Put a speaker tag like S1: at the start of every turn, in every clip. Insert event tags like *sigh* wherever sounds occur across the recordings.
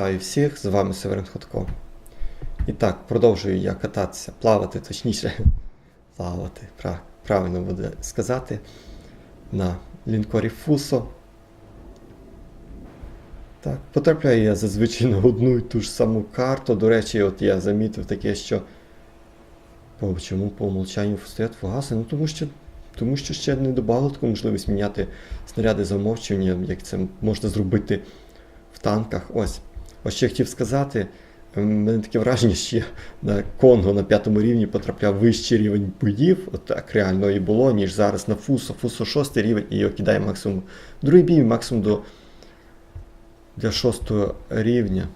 S1: Вітаю всіх, з вами Северин Ходко. І так, продовжую я кататися, плавати, точніше, *laughs* плавати, правильно буде сказати, на лінкорі Фусо. Так, потрапляю я зазвичай на одну і ту ж саму карту. До речі, от я замітив таке, що. По, чому по умолчанню стоять фугаси? Ну тому що, тому що ще не додали таку можливість міняти снаряди за умовчуванням, як це можна зробити в танках. Ось. Ось я хотів сказати. У мене таке враження, що я на Конго на п'ятому рівні потрапляв вищий рівень боїв, от так реально і було, ніж зараз на Фусо. Фусо шостий рівень і його кидає максимум. Другий бій максимум до для шостого рівня.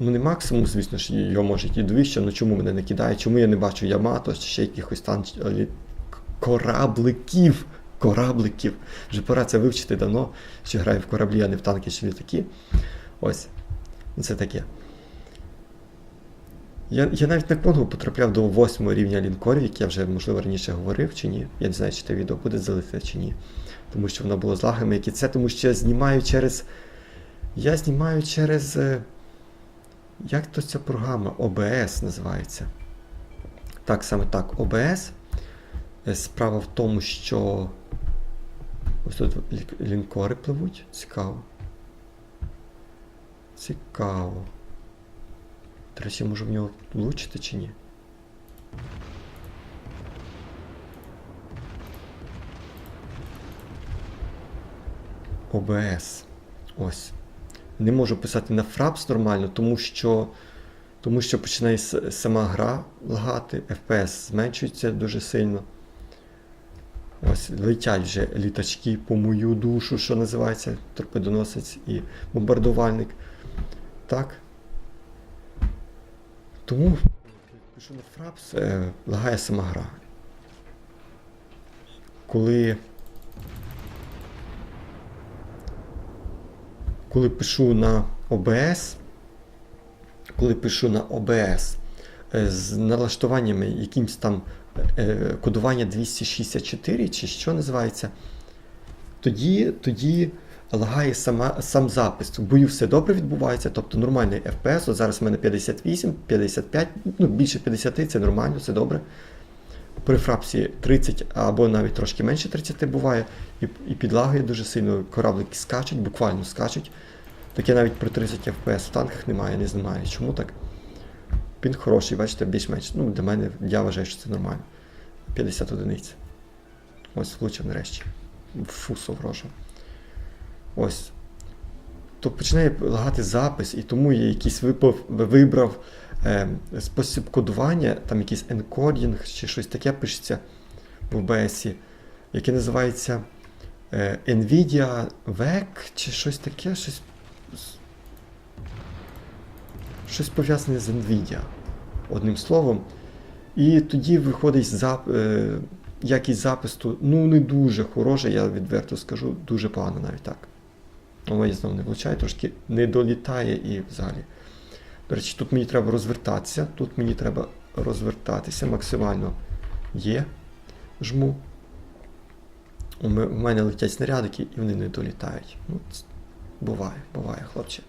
S1: Ну, не максимум, звісно ж, його може йти вище, але чому мене не кидає? Чому я не бачу Ямато, чи ще якихось там е, корабликів. Корабликів. Вже пора це вивчити давно, що граю в кораблі, а не в танки чи літаки. Ось. Це таке. Я, я навіть на Конгу потрапляв до восьмого рівня лінкорів, як я вже, можливо, раніше говорив чи ні. Я не знаю, чи те відео буде залите чи ні. Тому що воно було з лагами, які це, тому що я знімаю через. Я знімаю через. е, Як то ця програма? ОБС називається. Так, саме так, ОБС. Е, Справа в тому, що. Ось тут лінкори пливуть. Цікаво. Цікаво. До речі, можу в нього влучити чи ні? ОБС. Ось. Не можу писати на фрапс нормально, тому що. Тому що починає сама гра лагати, FPS зменшується дуже сильно. Ось летять вже літачки по мою душу, що називається, торпедоносець і бомбардувальник. Так. Тому пишу на фрапс, е, лагає сама гра. Коли. Коли пишу на OBS, коли пишу на OBS е, з налаштуваннями якимсь там е, кодування 264 чи що називається, тоді, тоді лагає сама, сам запис. В бою все добре відбувається, тобто нормальний FPS. От зараз в мене 58, 55, ну більше 50 це нормально, це добре. При фрапсі 30 або навіть трошки менше 30 буває, і, і підлагує дуже сильно, кораблики скачуть, буквально скачуть. Таке навіть при 30 FPS в танках немає, не знаю. Чому так? Він хороший, бачите, більш-менш. Ну, для мене я вважаю, що це нормально. 50 одиниць. Ось влучив нарешті. Фусо врожу. Ось. То починає лагати запис, і тому я якийсь випав, вибрав е, спосіб кодування, там якийсь енкодінг чи щось таке пишеться в OBS, яке називається е, Nvidia VEC чи щось таке, щось, щось пов'язане з Nvidia, одним словом. І тоді виходить зап, е, якість запису, ну не дуже хороша, я відверто скажу, дуже погано навіть так. Воно я знову не влучає, трошки не долітає і взагалі. До речі, тут мені треба розвертатися. Тут мені треба розвертатися максимально є. Жму. У мене летять снарядики і вони не долітають. Ну, буває, буває, хлопче.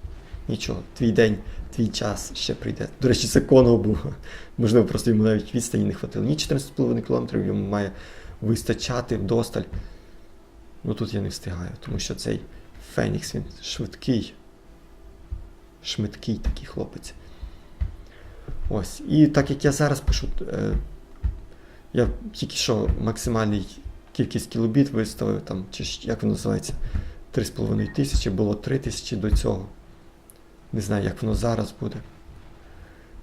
S1: Нічого, твій день, твій час ще прийде. До речі, це Конго був. *laughs* Можливо, просто йому навіть відстані не хватило. Ні 14,5 км йому має вистачати вдосталь. Ну тут я не встигаю, тому що цей Фенікс він швидкий. Швидкий такий хлопець. Ось. І так як я зараз пишу, е, я тільки що максимальний кількість кілобіт виставив, там, чи як воно називається, 3,5 тисячі, було 3 тисячі до цього. Не знаю, як воно зараз буде.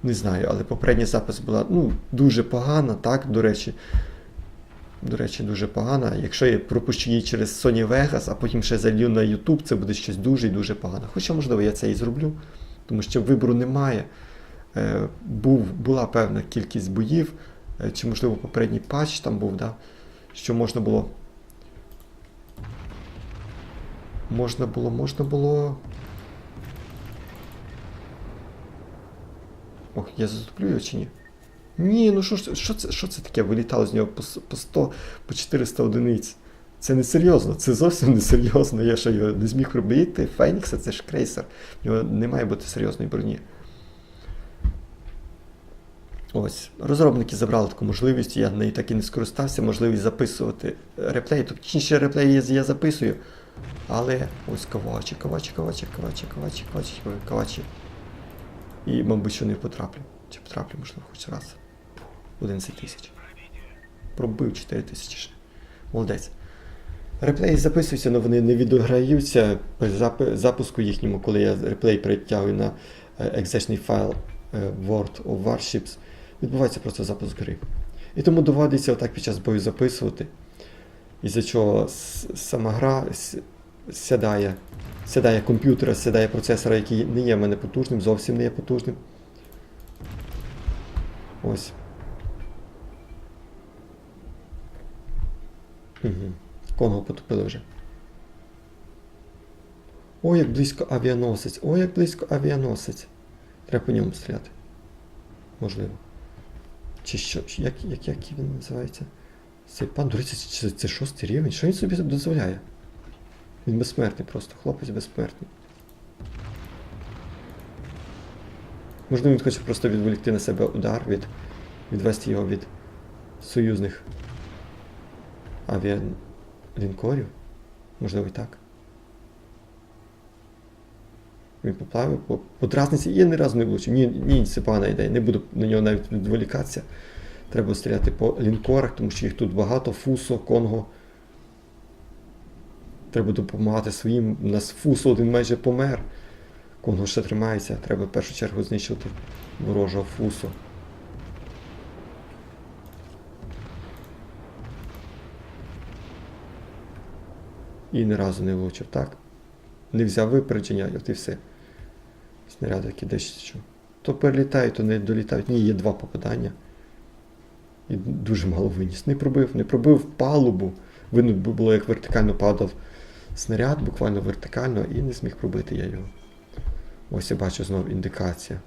S1: Не знаю, але попередня запис була ну, дуже погана, так, до речі. До речі, дуже погана. Якщо я пропущу її через Sony Vegas, а потім ще залью на YouTube, це буде щось дуже і дуже погане. Хоча, можливо, я це і зроблю, тому що вибору немає. Е, був, була певна кількість боїв, е, чи, можливо, попередній патч там був, да, що можна було. Можна було, можна було. Ох, я затоплю його чи ні? Ні, ну що, ж- що, це, що це таке? Вилітало з нього по, по 100, по 400 одиниць. Це не серйозно, це зовсім не серйозно. Я що його не зміг робити. Фенікса це ж крейсер. В нього не має бути серйозної броні. Ось, розробники забрали таку можливість, я нею так і не скористався, можливість записувати реплей. Точніше, реплей я, я записую. Але ось кавачі, кавачі, кавачі, кавачі, кавачі, кавачі, кавачі. І, мабуть, що не потраплю. Чи потраплю, можливо, хоч раз. 11 тисяч. Пробив 4 тисячі. Молодець. Реплеї записуються, але вони не відограються при запуску їхньому, коли я реплей перетягую на е, екзешний файл е, World of Warships. Відбувається просто запуск гри. І тому доводиться отак під час бою записувати. Із-за чого сама гра сядає, сядає комп'ютера, сядає процесора, який не є в мене потужним, зовсім не є потужним. Ось. Угу. Конго потопили вже. О, як близько авіаносець. О, як близько авіаносець. Треба по ньому стріляти. Можливо. Чи що? Як, як, як він називається? Цей пан, до це, це шостий рівень. Що він собі дозволяє? Він безсмертний просто, хлопець безсмертний. Можливо, він хоче просто відволікти на себе удар, від, відвести його від союзних авіалінкорів. Можливо, і так. Він поплавив по, по трасниці і ні разу не влучив. Ні, ні, це погана ідея. Не буду на нього навіть відволікатися. Треба стріляти по лінкорах, тому що їх тут багато. Фусо, Конго. Треба допомагати своїм. У нас Фусо один майже помер. Конго ще тримається. Треба в першу чергу знищити ворожого Фусо. І ні разу не влучив, так? Не взяв випередження, от і все. Снаряди кидаєш що. То перелітають, то не долітають. Ні, є два попадання. І дуже мало виніс. Не пробив, не пробив палубу. Видно було, як вертикально падав снаряд, буквально вертикально, і не зміг пробити я його. Ось я бачу знову індикація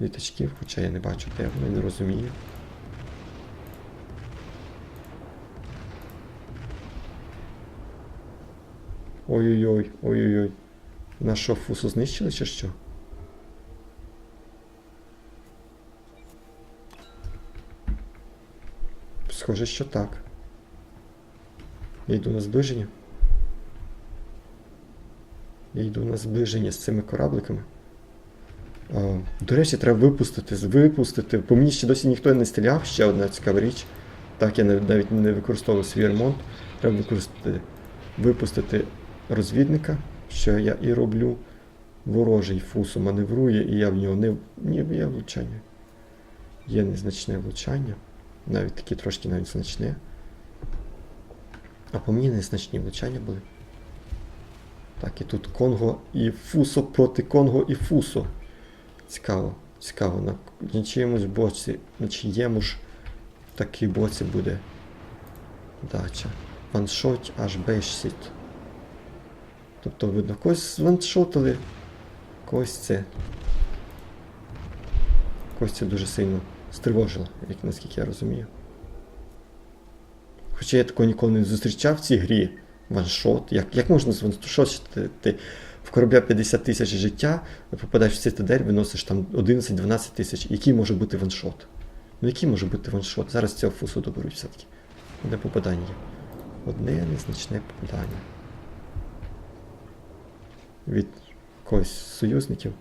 S1: літачків, хоча я не бачу, де вони не розумію. Ой-ой-ой, ой-ой-ой. Наш що, фусу знищили чи що? Схоже, що так. Я йду на зближення. Я йду на зближення з цими корабликами. А, до речі, треба випустити, випустити. По мені ще досі ніхто не стріляв, ще одна цікава річ. Так, я навіть не використовував свій ремонт. Треба використати, випустити розвідника, що я і роблю. Ворожий фусу маневрує, і я в нього не ні, є влучання. Є незначне влучання. Навіть такі трошки навіть значне. А по мені незначні влучання були. Так, і тут Конго і Фусо проти Конго і Фусо. Цікаво, цікаво. На, на чиємусь боці, на чиєму ж такій боці буде дача. Ваншот аж бешсіт. Тобто, видно, когось ваншотили, когось це. Когось це дуже сильно стривожило, як наскільки я розумію. Хоча я такого ніколи не зустрічав в цій грі ваншот. Як, як можна званшотити ти в корабля 50 тисяч життя, попадаєш в цитадель, виносиш там 11-12 тисяч. Який може бути ваншот? Ну який може бути ваншот? Зараз цього фусу доберуть все-таки. Одне попадання. Одне незначне попадання. Від когось союзників.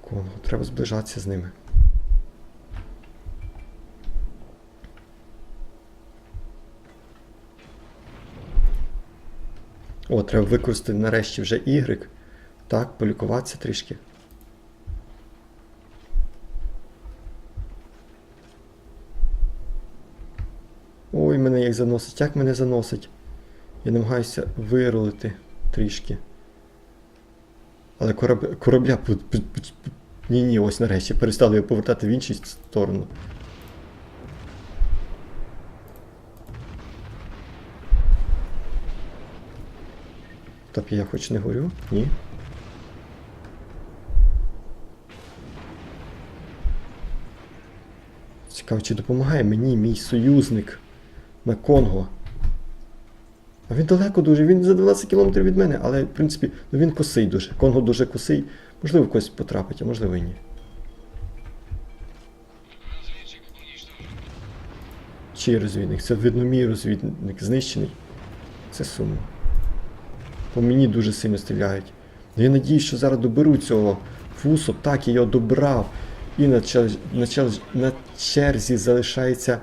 S1: Конго, треба зближатися з ними. О, треба використати нарешті вже Y. Так, полікуватися трішки. Ой, мене як заносить, як мене заносить. Я намагаюся вирулити трішки. Але кораб... корабля. п- п- п- п- Ні, ні, ось нарешті перестали його повертати в іншу сторону. Стоп, я хоч не горю? Ні. Цікаво, чи допомагає мені мій союзник на Конго. А він далеко дуже, він за 12 кілометрів від мене, але в принципі ну він косий дуже. Конго дуже косий. Можливо, в когось потрапить, а можливо і ні. Чий розвідник? Це видно мій розвідник знищений. Це сумно. По мені дуже сильно стріляють. Ну, Я надію, що зараз доберу цього фусу. Так, я його добрав. І на, чер... на, чер... на черзі залишається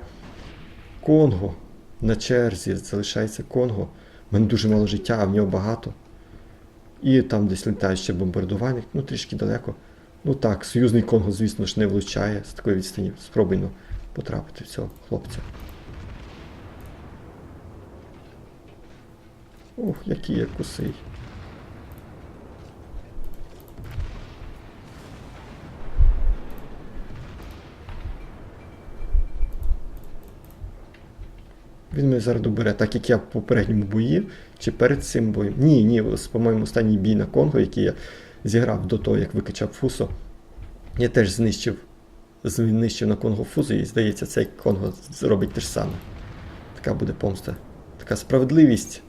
S1: Конго. На черзі залишається Конго. У мене дуже мало життя, а в нього багато. І там десь літає ще бомбардувальник, ну трішки далеко. Ну так, союзний Конго, звісно ж, не влучає з такої відстані. Спробуй ну, потрапити в цього хлопця. Ух, який я кусий. Він мене зараз добере, так як я в попередньому бої, чи перед цим боєм. Ні, ні, по-моєму, останній бій на Конго, який я зіграв до того, як викачав Фусо, я теж знищив, знищив на Конго Фузо, і здається, цей Конго зробить те ж саме. Така буде помста. Така справедливість.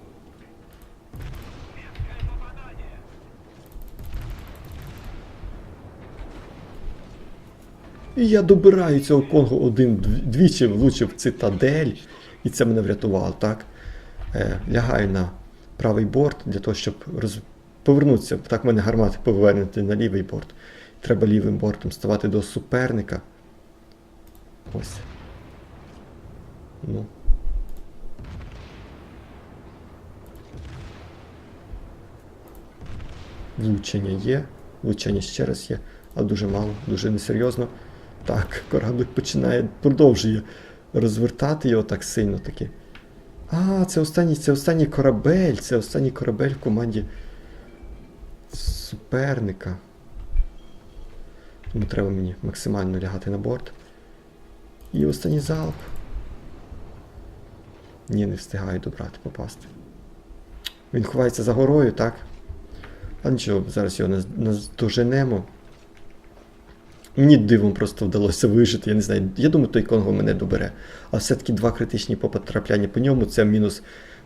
S1: І я добираю цього Конго один двічі влучив цитадель, і це мене врятувало, так? Е, лягаю на правий борт для того, щоб роз... повернутися. Так в мене гармати повернути на лівий борт. Треба лівим бортом ставати до суперника. Ось. Ну. Влучення є, влучення ще раз є, але дуже мало, дуже несерйозно. Так, кораблик починає, продовжує розвертати його так сильно таки. А, це останній, це останній корабель, це останній корабель в команді суперника. Тому треба мені максимально лягати на борт. І останній залп. Ні, не встигаю добрати, попасти. Він ховається за горою, так? А нічого, зараз його наз- наздоженемо. Мені дивом просто вдалося вижити, я не знаю. Я думаю, той Конго мене добере. А все-таки два критичні потрапляння по ньому це мінус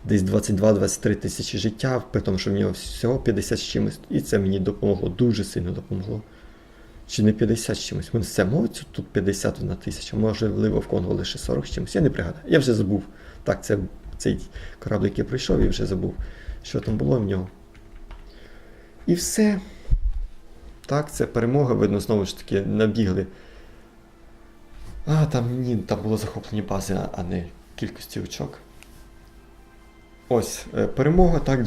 S1: десь 22-23 тисячі життя, при тому, що в нього всього 50 з чимось. І це мені допомогло, дуже сильно допомогло. Чи не 50 з чимось? Вони все мовиться тут 51 тисяча, можливо, в Конго лише 40 з чимось. Я не пригадаю. Я вже забув. Так, це цей корабль, який пройшов, і вже забув, що там було в нього. І все. Так, це перемога, видно, знову ж таки, набігли. А, там ні, там було захоплені бази, а- не кількості очок. Ось, е, перемога, так,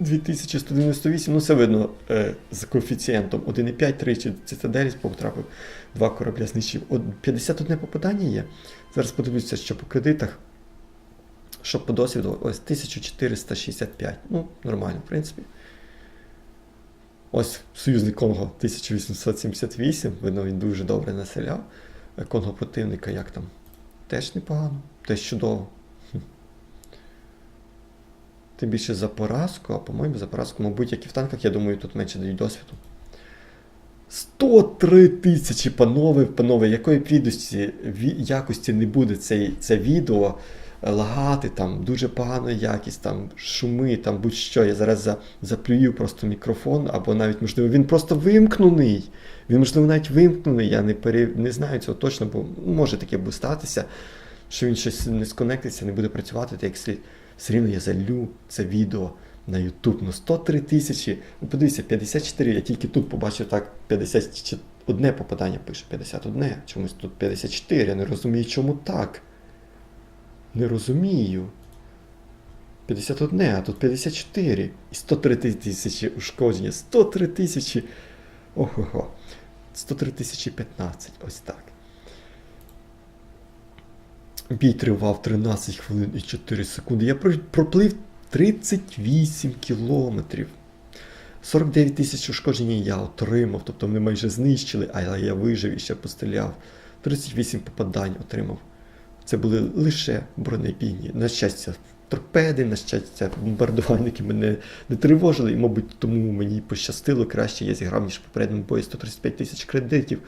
S1: 2198, ну це видно е, з коефіцієнтом 1,5 тричі цитадель потрапив, два корабля знищив. От 51 попадання є. Зараз подивлюся, що по кредитах, що по досвіду, ось 1465. Ну, нормально, в принципі. Ось союзник Конго 1878, видно, він дуже добре населяв. Е, Конго противника як там? Теж непогано, теж чудово. Тим більше за поразку, а по-моєму, за поразку, мабуть, як і в танках, я думаю, тут менше дають досвіду. 103 тисячі, панове, панове, якої якості не буде цей, це відео, лагати, там дуже погана якість, там шуми, там будь-що. Я зараз за, заплюю просто мікрофон, або навіть, можливо, він просто вимкнений. Він, можливо, навіть вимкнений. Я не, пере... не знаю цього точно, бо може таке статися, що він щось не сконектиться, не буде працювати так як слід. Все рівно я залю це відео на YouTube. Ну 103 тисячі. Ну подивіться, 54. Я тільки тут побачив так 51 попадання пише. 51. Чомусь тут 54. Я не розумію, чому так. Не розумію. 51, а тут 54. І 103 тисячі ушкодження. 103 тисячі. Ого-го. 103 тисячі 15. Ось так. Бій тривав 13 хвилин і 4 секунди. Я проплив 38 кілометрів. 49 тисяч ушкодження я отримав, тобто вони майже знищили, але я вижив і ще постріляв. 38 попадань отримав. Це були лише бронебійні. На щастя, торпеди, на щастя, бомбардувальники мене не тривожили, і, мабуть, тому мені пощастило краще я зіграв, ніж в попередньому бої 135 тисяч кредитів.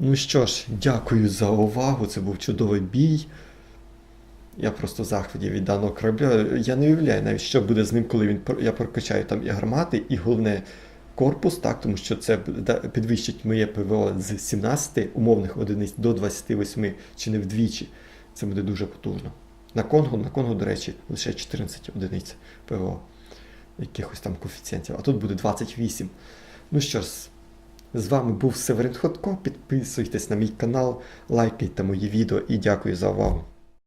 S1: Ну що ж, дякую за увагу. Це був чудовий бій. Я просто в захваті від даного корабля. Я не уявляю навіть, що буде з ним, коли він я прокачаю там і гармати, і головне корпус, так, тому що це підвищить моє ПВО з 17 умовних одиниць до 28 чи не вдвічі. Це буде дуже потужно. На Конго, на Конго, до речі, лише 14 одиниць ПВО. Якихось там коефіцієнтів, а тут буде 28. Ну що ж, з вами був Северин Ходко. Підписуйтесь на мій канал, лайкайте мої відео і дякую за увагу.